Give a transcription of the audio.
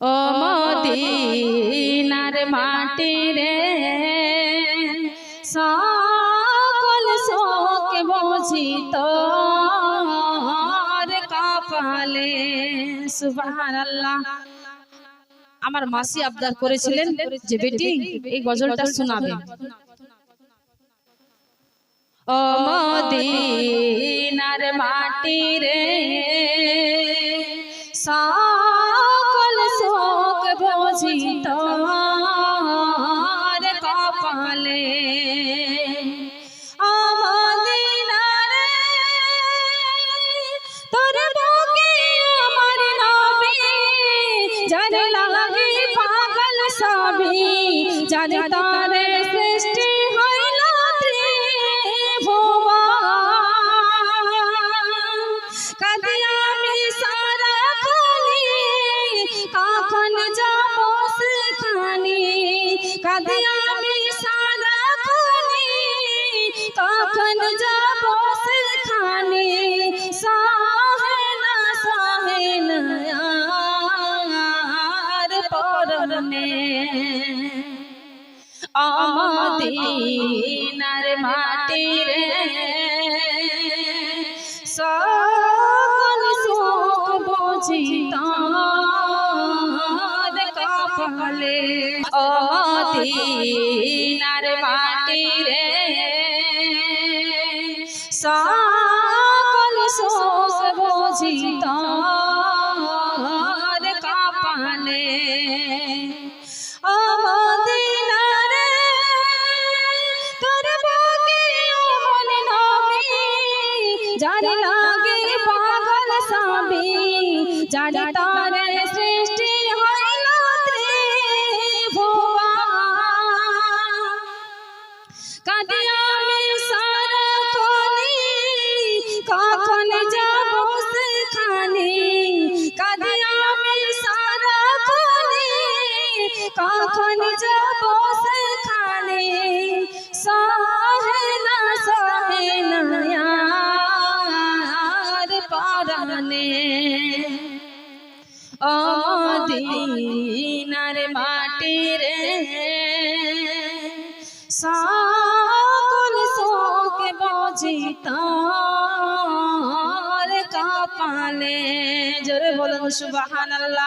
ও মদিনার মাটি রে সকল শোক বুঝি তোর কপালে সুবহানাল্লাহ। আমার মাসি আবদার করেছিলেন যে বেটি এই গজলটা শোনাবে। ও মদিনার মাটি রে সকল যার তারে সৃষ্টি হইল। কাঁদি আমি সারাক্ষণই, কখন যাব সেখানে? কাঁদি আমি পরনে। আমাদিনার মাটি রে সকল তার কপালে আমাদিনার মাটি রে সকল যার লাগে পাগল সবই যার তারে সৃষ্টি হইল ত্রিভুবন কাঁদি আমি সারাক্ষণই, কখন যাব সেখানে? কাঁদি আমি সারাক্ষণই, কখন যাব পরাণে। অমদিনার মাটি রে সকল শোক বজিত কপালে জোরে বলুন সুবহানাল্লাহ